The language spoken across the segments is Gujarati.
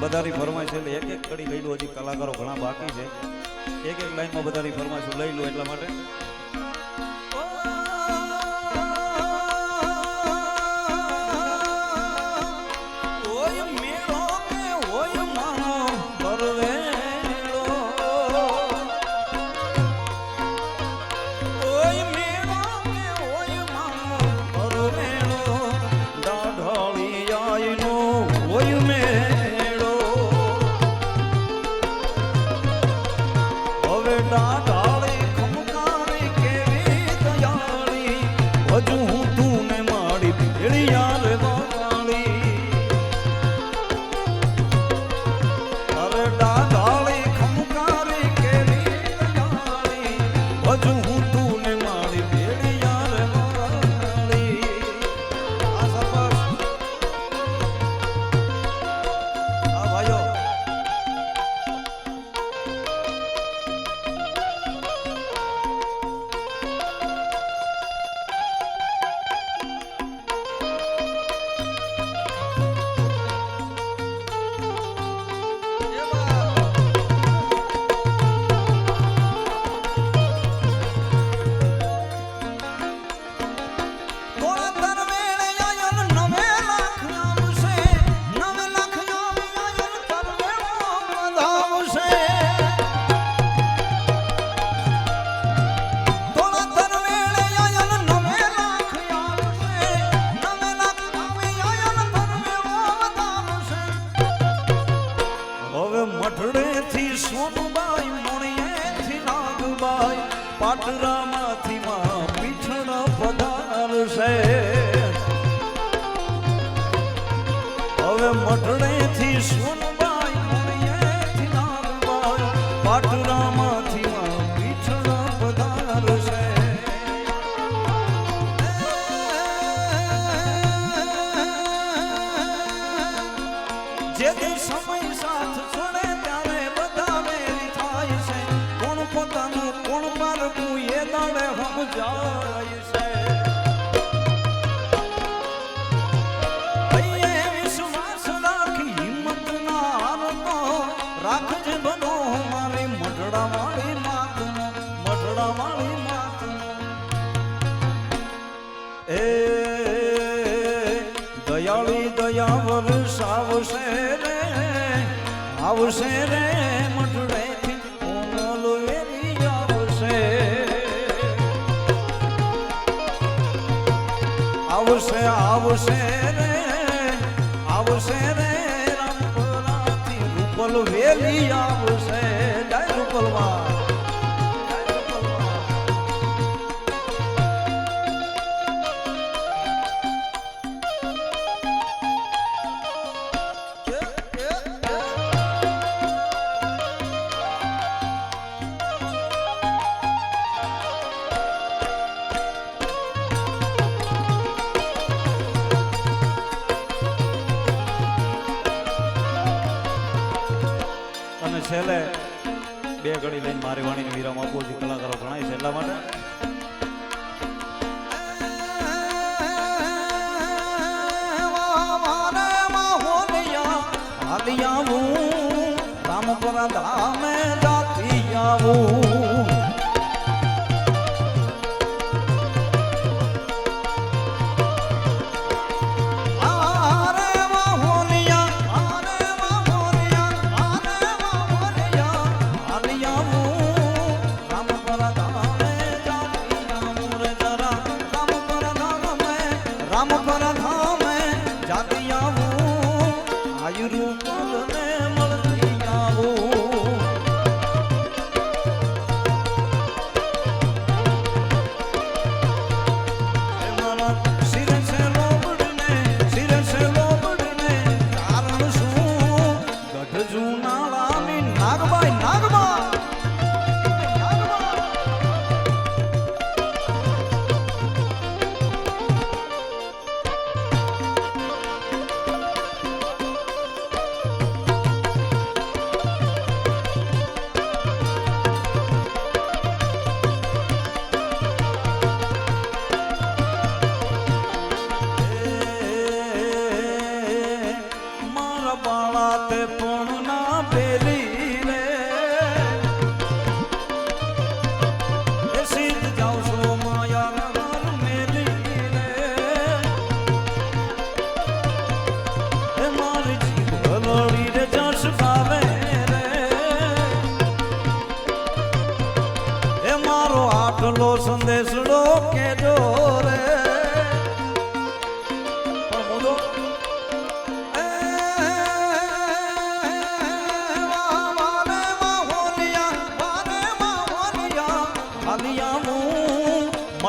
બધાની ફરમાઈશ એટલે એક એક કડી લઈ લો, હજી કલાકારો ઘણા બાકી છે. એક એક લાઈનમાં બધાની ફરમાઈશ લઈ લો એટલા માટે. કાટુરામાંથી પીછળ સમય સાથ છોડે ત્યારે બધા થાય છે. કોણ પોતાનું કોણ મારવું એ દાડે હમ અહીંયા વરસાવશે રે, આવશે રે મઠડેથી ઓમલો એની આવશે. આવશે આવશે રે આવશે રે રામપરાથી રૂપલ વેલી આવશે. છેલ્લે બે ઘડી લઈને મારી વાણીને વિરામ આપવો છે. કલાકારો ઘણા છે એટલા માટે. હાલી આવું રામપુરા ધામે જાતી આવું.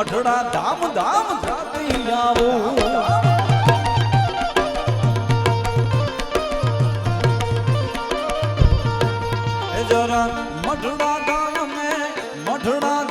મઢડા ધામ ધામ જાતી આવું. જરા મઢડા ધામ મેં મઢડા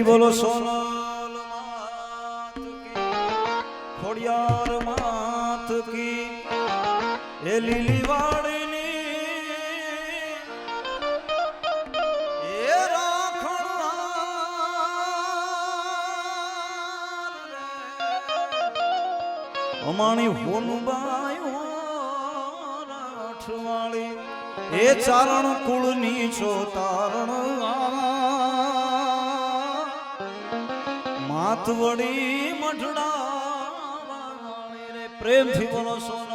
પ્રેમથી બોલો કી ખોડિયાર માત કી એ લીલી વાડીની એ રાખણ અમાણી અમાણી હોનુબાઈ રાઠવાળી એ ચારણ કુળની છો તારણ માતવડી મઢડા વળી મઢડા પ્રેમથી બોલો સોનલ